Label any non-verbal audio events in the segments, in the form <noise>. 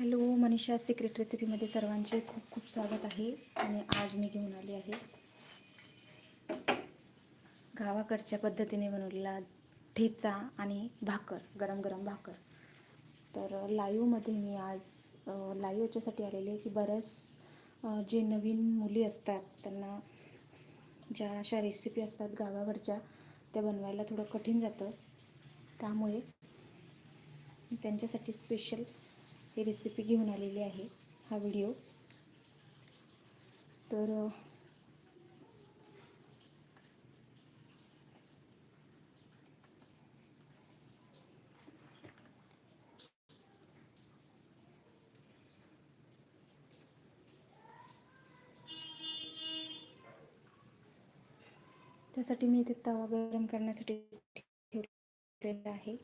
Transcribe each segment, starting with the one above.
Hello Manisha secret रेसिपीमध्ये सर्वांचे खूप खूप स्वागत आहे. आणि आज मी घेऊन आली आहे गावाकडच्या पद्धतीने बनवलेला ठेचा आणि भाकर गरम गरम भाकर. तर लाईव्हमध्ये मी आज लाईव्ह याच्यासाठी आलेले आहे की बऱ्याच जे नवीन मुली असतात त्यांना ज्या अशा रेसिपी असतात गावाकडच्या त्या बनवायला थोडं कठीण जातं. त्यामुळे त्यांच्यासाठी स्पेशल ही रेसिपी घेऊन आलेली आहे हा व्हिडिओ तर त्यासाठी मी इथे तवा गरम करण्यासाठी ठेवलेला आहे.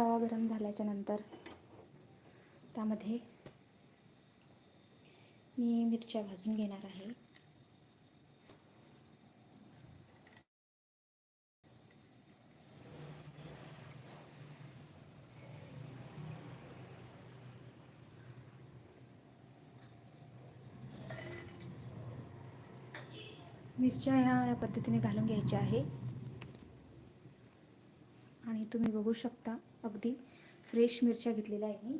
तवा गरम झाल्याच्यानंतर त्यामध्ये मी मिरच्या भाजून घेणार आहे. मिरच्या ह्या या पद्धतीने घालून घ्यायच्या आहे. तुम्ही बघू शकता. अगदी फ्रेश मिरच्या घेतलेल्या आहे मी.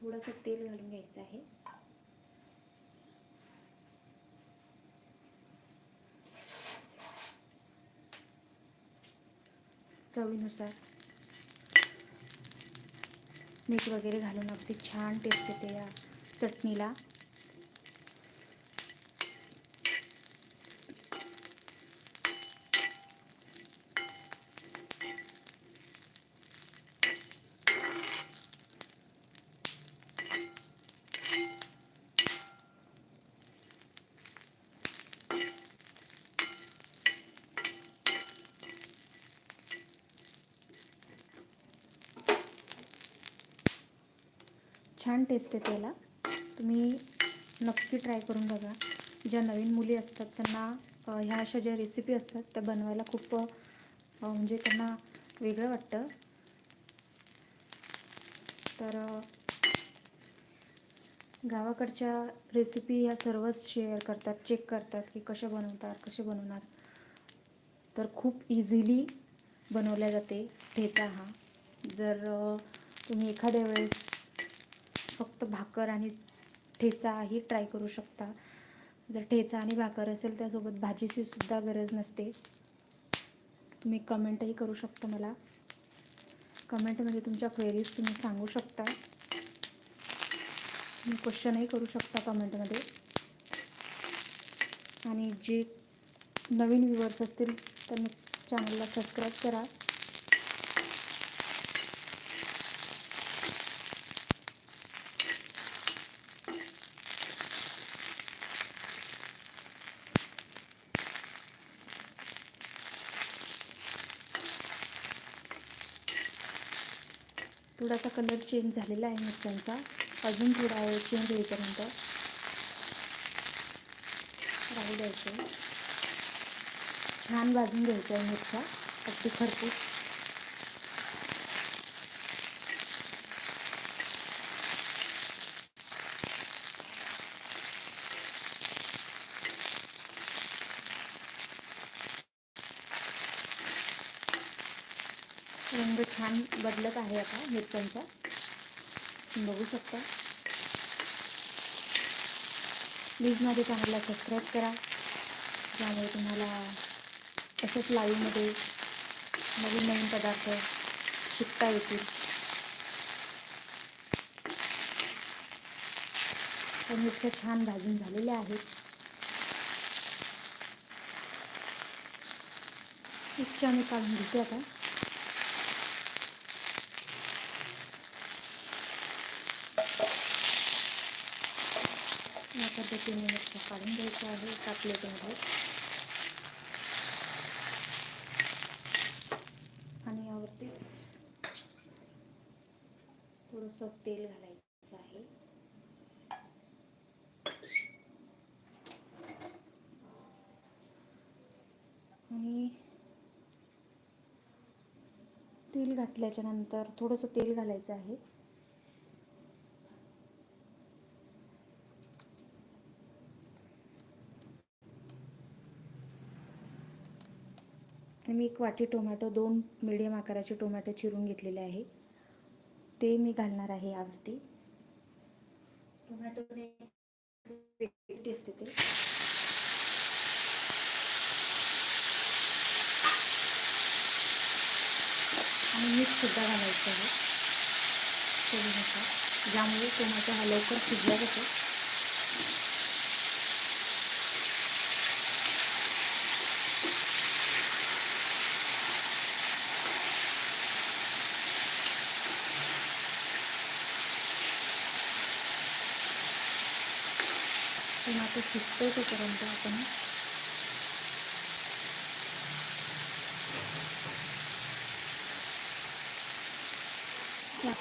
थोडंसं तेल घालून घ्यायचं आहे. चवीनुसार. मीठ वगैरे घालून अगदी छान टेस्ट येते या चटणीला. छान टेस्ट येते याला. तुम्ही नक्की ट्राय करून बघा. ज्या नवीन मुली असतात त्यांना ह्या अशा ज्या रेसिपी असतात त्या बनवायला खूप म्हणजे त्यांना वेगळं वाटतं. तर गावाकडच्या रेसिपी ह्या सर्वच शेअर करतात चेक करतात की कशा बनवतात कसे बनवणार. तर खूप इझिली बनवल्या जाते. ठेचा हा. जर तुम्ही एखाद्या वेळेस फक्त भाकर आणि ठेचाही ट्राय करू शकता. जर ठेचा आणि भाकर असेल त्यासोबत भाजीची सुद्धा गरज नसते. तुम्ही कमेंटही करू शकता मला. कमेंटमध्ये तुमच्या क्वेरीज तुम्ही सांगू शकता. तुम्ही क्वेश्चनही करू शकता कमेंटमध्ये आणि जे नवीन व्ह्युअर्स असतील त्यांनी चॅनलला सबस्क्राईब करा. थोडासा कलर चेंज झालेला आहे मिरच्यांचा. अजून थोडा आहे चेंज होईपर्यंत राहू द्यायचं. छान भाजून घ्यायच्या आहे मिरच्या. अगदी खरपूस. रंग छान बदलत आहे आता मिरच्यांचा बघू शकता. प्लीज माझ्या चॅनलला सबस्क्राईब करा. ज्यामुळे तुम्हाला तसंच लाईव्हमध्ये नवीन नवीन पदार्थ शिकता येतील. तर मिरच्या छान भाजून झालेल्या आहेत मिरच्या मी काढून घेते आता काढून घ्यायचं आहे एका प्लेटमध्ये. आणि यावरतीच थोडंसं तेल घालायचं आहे. आणि तेल घातल्याच्या नंतर थोडंसं तेल घालायचं आहे. मी एक वाटी टोमॅटो दोन मिडियम आकाराचे टोमॅटो चिरून घेतलेले आहे. ते मी घालणार आहे यावरती. टोमॅटोने टेस्ट येते. आणि मीठसुद्धा घालायचं आहे. चवीनुसार ज्यामुळे टोमॅटो हा लवकर शिजला जातो. टोमॅटो शिजतो तोपर्यंत आपण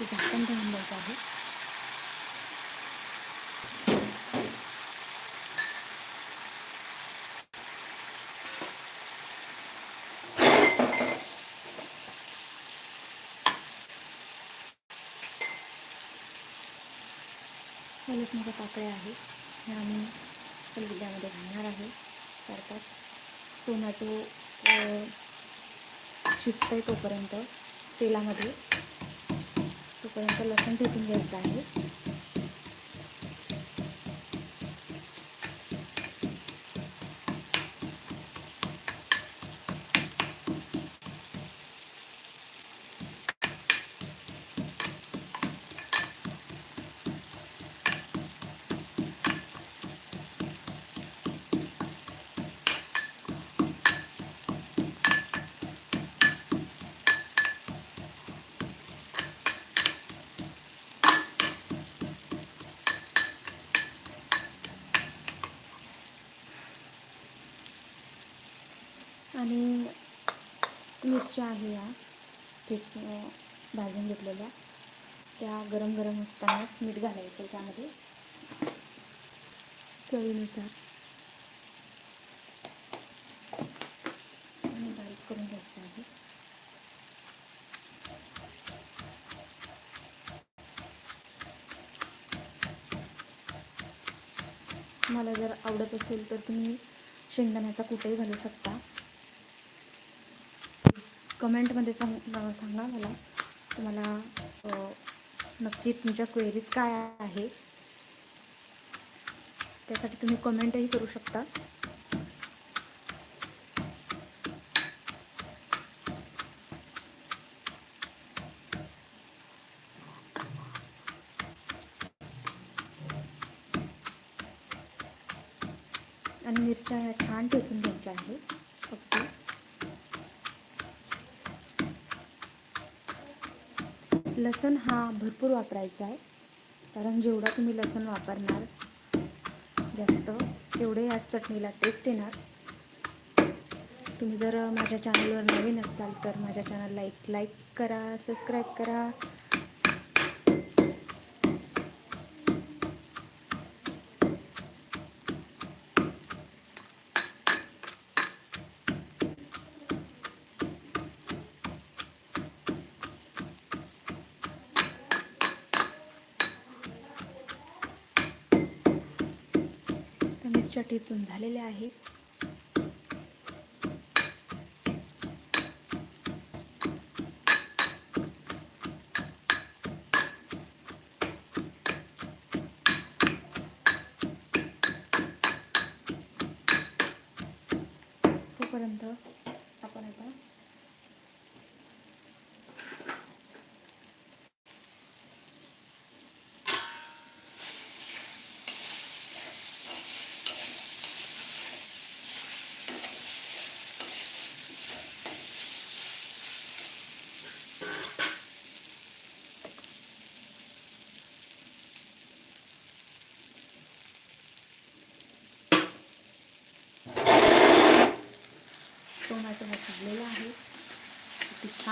झाकण ठेवून द्यायचं आहे या पाकळ्या आहेत आणि आम्ही पलगुड्यामध्ये घालणार आहे. चार पाच टोमॅटो आहे तोपर्यंत तेलामध्ये. तोपर्यंत लसूण ठेचून घ्यायचं आहे आणि मिरच्या आहे या. तेच भाजून घेतलेल्या. त्या गरम गरम असतानाच मीठ घालायचं त्यामध्ये. चवीनुसार. आणि बारीक करून घ्यायचं आहे. मला जर आवडत असेल तर तुम्ही शेंगदाण्याचा कुठेही घालू शकता. कमेंटमध्ये सांग सांगा मला. तुम्हाला नक्की तुमच्या क्वेरीज काय आहे? त्यासाठी तुम्ही कमेंटही करू शकता. आणि मिरच्या ह्या छान ठेचून घ्यायच्या आहेत. ओके. लसण हा भरपूर वापरायचा आहे. कारण जेवढा तुम्ही लसण वापरणार जास्त तेवढे या चटणीला टेस्ट येणार. तुम्ही जर माझ्या चॅनलवर नवीन असाल तर माझ्या चॅनलला एक लाईक करा सबस्क्राईब करा. त्या झालेले आहेत तोपर्यंत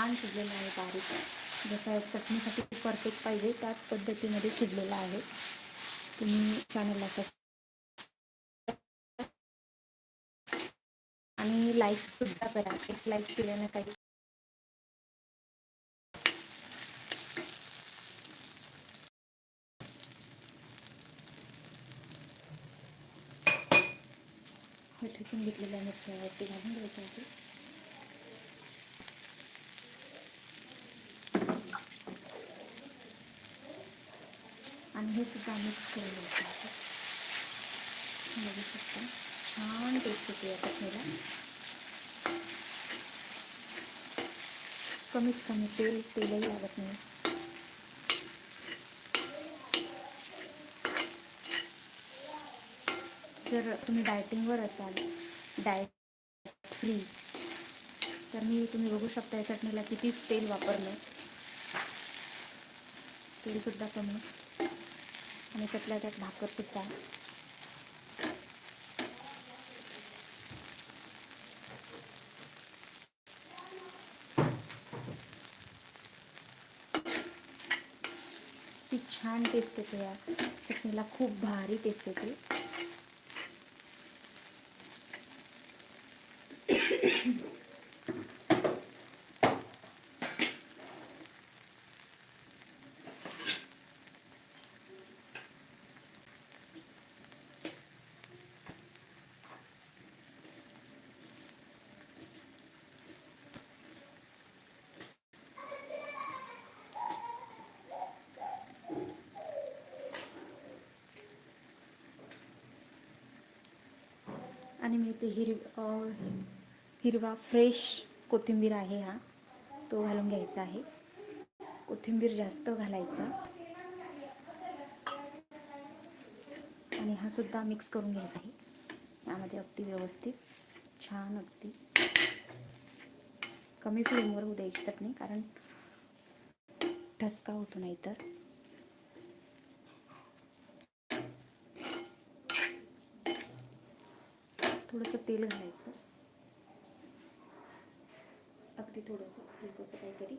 छान शिजलेला आहे बारीक. जसा चटणीसाठी परफेक्ट पाहिजे त्याच पद्धतीमध्ये शिजलेला आहे. तुम्ही चॅनलला आणि लाईक सुद्धा करा. एक लाईक केल्यानं काही ठेचून घेतलेल्या मिरच्या घालून घ्यायच्या आणि हे सुद्धा मिक्स करून घ्यायचं आहे बघू शकता. छान टेस्ट होते या चटणीला कमीत कमी तेल तेलही लागत नाही. जर तुम्ही डायटिंगवर असाल डायट फ्री तर मी तुम्ही बघू शकता या चटणीला कितीच तेल वापरलं तेलसुद्धा कमी. आणि त्यातल्या त्यात भाकरसुद्धा ती छान टेस्ट येते या चटणीला खूप भारी टेस्ट येते. आणि मी ते हिरव हिरवा फ्रेश कोथिंबीर आहे हा. तो घालून घ्यायचा आहे. कोथिंबीर जास्त घालायचा. आणि हा सुद्धा मिक्स करून घ्यायचा आहे. यामध्ये अगदी व्यवस्थित छान अगदी. कमी फ्लेमवर होऊ द्यायची चटणी कारण ठसका होतो नाही तर थोडंसं तेल घालायचं. अगदी थोडंसं हलकंसं काहीतरी.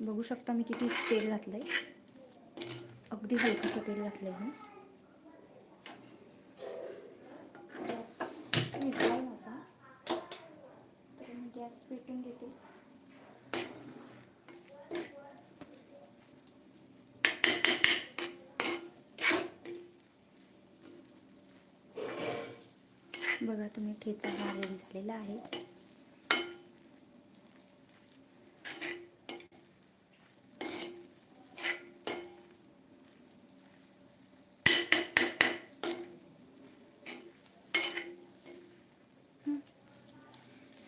बघू शकता मी किती तेल घातलंय. अगदी हलकंसं तेल घातलंय मी. गॅस माझा. तर मी गॅस पेटून घेते. बघा तुम्ही ठेचा हा रेडी झालेला आहे.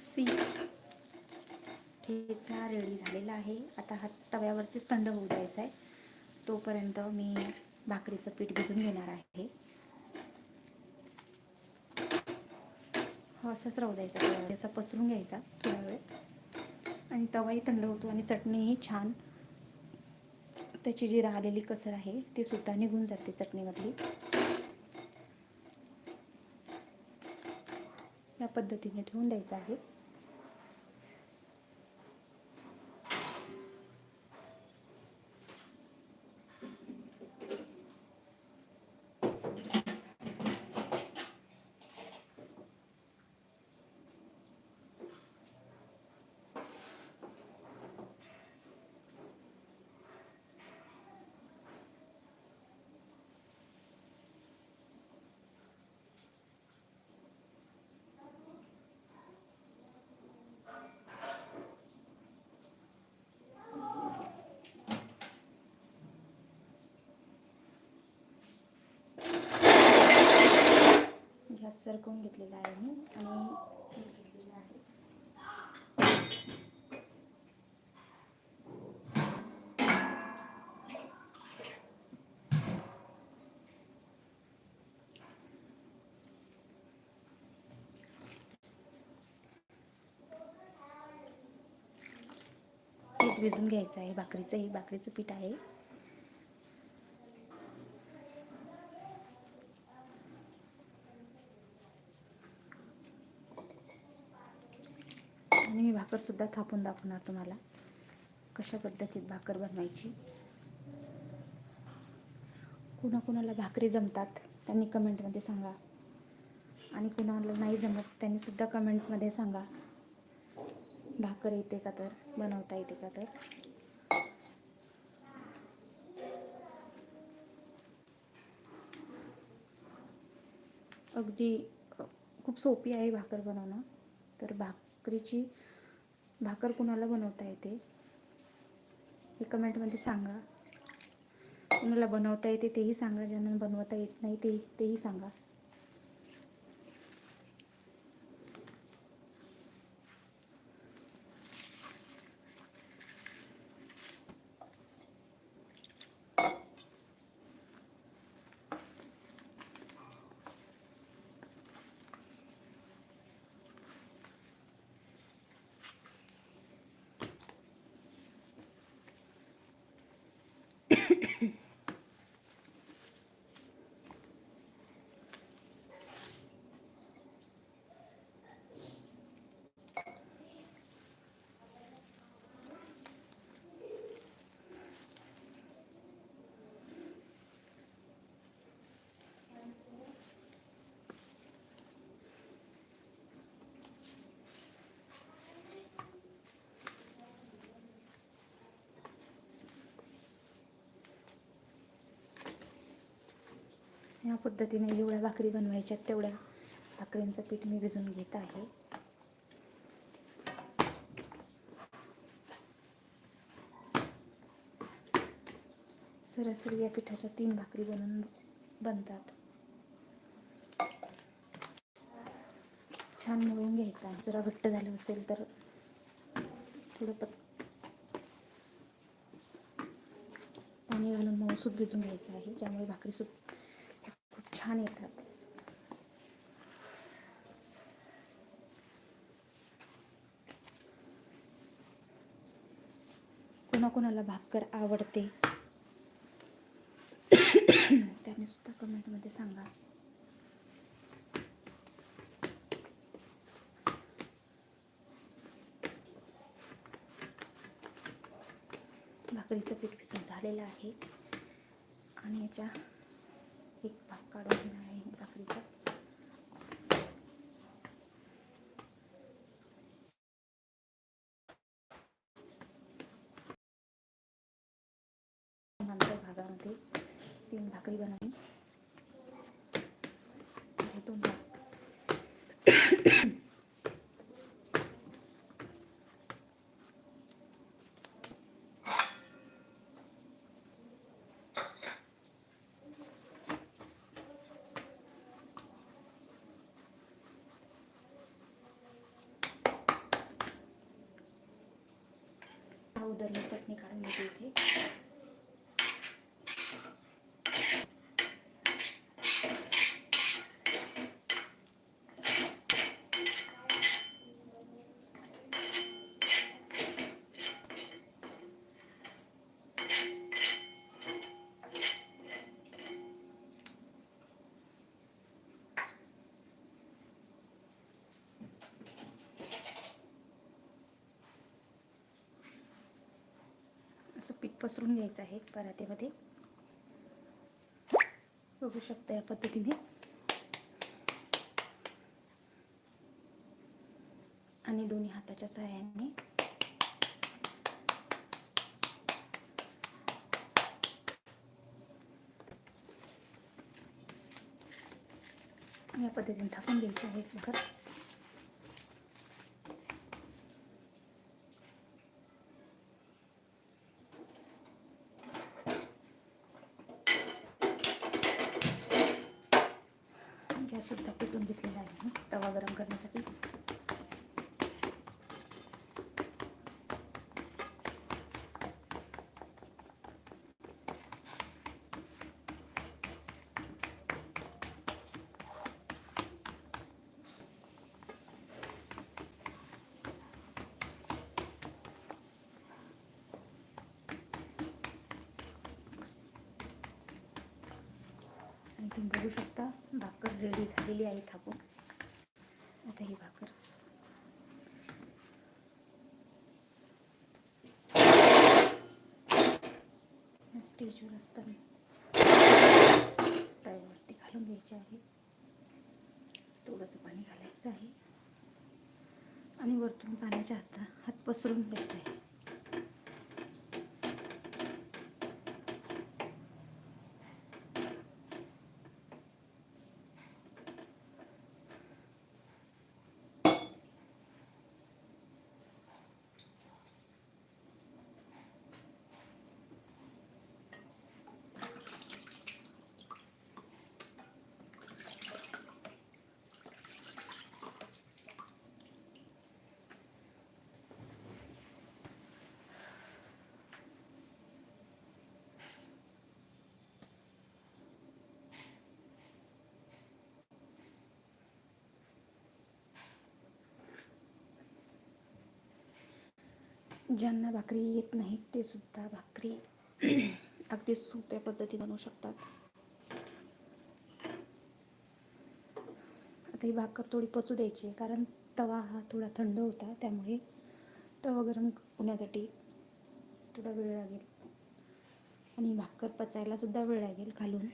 सी. ठेचा रेडी झालेला आहे. आता हा तव्यावरतीच थंड होऊ द्यायचा आहे. तोपर्यंत मी भाकरीचं पीठ भिजून घेणार आहे. हो राहू द्यायचा. असा पसरून घ्यायचा थोडा वेळ. आणि तवाही थंड होतो आणि चटणीही छान. त्याची जी राहिलेली कसर आहे ती सुद्धा निघून जाते चटणीमधली. या पद्धतीने ठेवून द्यायचं आहे गॅस सरकवून घेतलेला आहे मी आणि पीठ भिजून घ्यायचं आहे. भाकरीचं हे भाकरीचं पीठ आहे. सुद्धा थापून दाखवणार तुम्हाला कशा पद्धतीत भाकर बनवायची. कुणाकुणाला भाकरी जमतात त्यांनी कमेंटमध्ये सांगा. आणि कुणाला नाही जमत त्यांनीसुद्धा कमेंटमध्ये सांगा. भाकर येते का तर? बनवता येते का तर? अगदी खूप सोपी आहे भाकर बनवणं. तर भाकरीची भाकर कुणाला बनवता येते? हे कमेंटमध्ये सांगा. कुणाला बनवता येते तेही सांगा. ज्यांना बनवता येत नाही ते तेही सांगा. या पद्धतीने जेवढ्या भाकरी बनवायच्या आहेत तेवढ्या भाकरींचं पीठ मी भिजून घेत आहे. सरासरी या पिठाच्या तीन भाकरी बनून बनतात. छान मळून घ्यायचा जरा घट्ट झालं असेल तर थोडं पत पाणी घालून मऊ सूप भिजून घ्यायचं आहे ज्यामुळे भाकरी सूप छान येतात. कोणाकोणाला भाकर आवडते? त्याने सुद्धा कमेंटमध्ये सांगा. भाकरीचं पीठ भिजून झालेलं आहे. आणि याच्या एक भाग काढून घेणार आहे मी भाकरीचा नंतर भागामध्ये तीन भाकरी बनवली आणि दोन भाग उदरली चटणी काढून घेते इथे असं पीठ पसरून घ्यायचं आहे परातीमध्ये. बघू शकता या पद्धतीने. आणि दोन्ही हाताच्या सहाय्याने. या पद्धतीने थापून घ्यायचं आहे. भाकर सुद्धा पेटून घेतलेला आहे तवा गरम करण्यासाठी आणि तुम्ही बघू शकता भाकर दिली आहे थापून आता ही भाकर. स्टेजवर असताना. तळ्यावरती घालून घ्यायची आहे. थोडंसं पाणी घालायचं आहे. आणि वरतून पाण्याच्या हात हात पसरून घ्यायचा आहे. ज्यांना भाकरी येत नाहीत ते सुद्धा भाकरी <clears throat> अगदी सोप्या पद्धती बनवू शकतात. आता ही भाकर थोडी पचू द्यायची आहे कारण तवा हा थोडा थंड होता त्यामुळे तवा गरम होण्यासाठी थोडा वेळ लागेल. आणि भाकर पचायला सुद्धा वेळ लागेल खालून.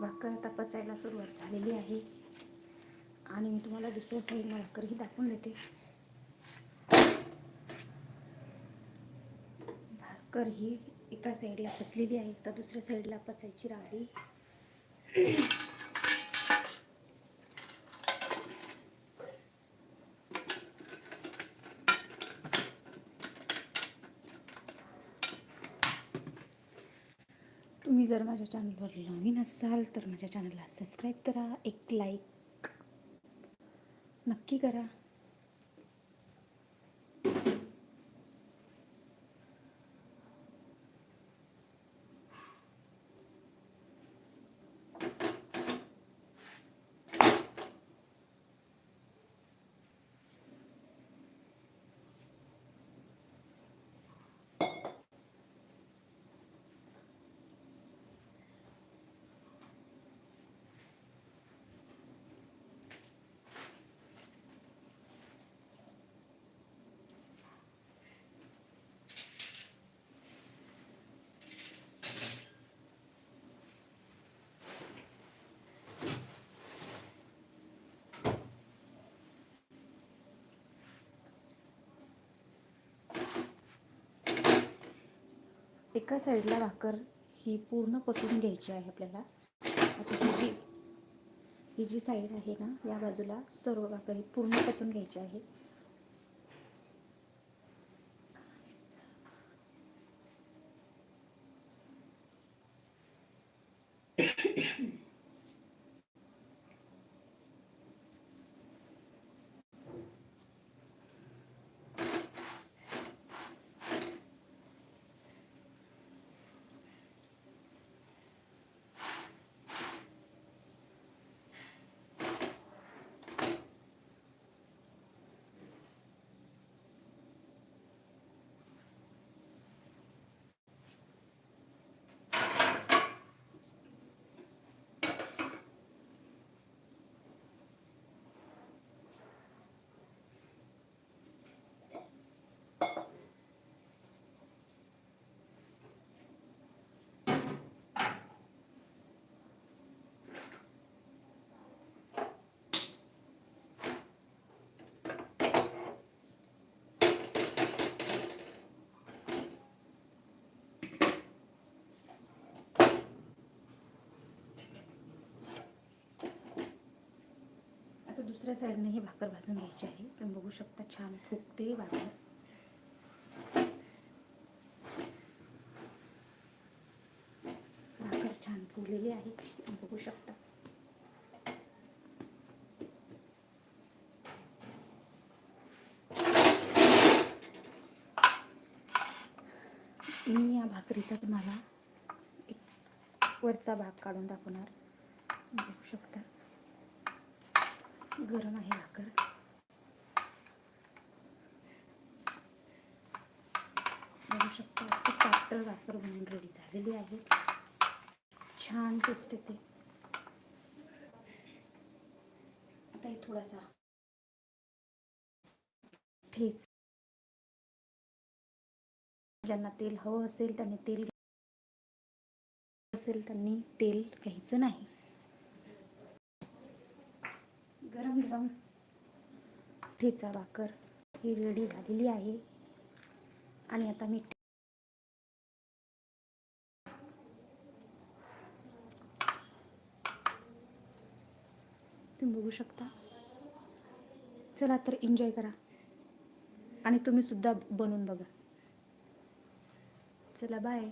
भाकर आता पचायला सुरुवात झालेली आहे. आणि मी तुम्हाला दुसऱ्या साईडला भाकरही दाखवून देते. भाकर ही एका साईडला पचलेली आहे तर दुसऱ्या साईडला पचायची राहिली तुम्ही जर माझ्या चॅनलवर नवीन असाल तर माझ्या चॅनलला सबस्क्राईब करा एक लाईक नक्की करा. एका साईडला भाकर ही पूर्ण पचून घ्यायची आहे आपल्याला. आता ही जी ही जी साईड आहे ना या बाजूला सर्व भाकर ही पूर्ण पचून घ्यायची आहे आता दुसऱ्या साईडने ही भाकर भाजून घ्यायची आहे. तुम्ही बघू शकता छान फुकते भाकर. भाकर छान फुगलेली आहे. तुम्ही बघू शकता. मी या भाकरीचा तुम्हाला एक वरचा भाग काढून दाखवणार. बघू शकता. गरम आहे भाकर बघू शकता खूप भाकर बनवून रेडी झालेली आहे. छान टेस्ट येते. आता हे थोडासा ठेच. ज्यांना तेल हवं असेल त्यांनी तेल असेल त्यांनी तेल घ्यायचं नाही. गरम गरम ठेचा भाकर ही रेडी झालेली आहे. आणि आता मी तुम्ही बघू शकता. चला तर एन्जॉय करा. आणि तुम्ही सुद्धा बनवून बघा. चला बाय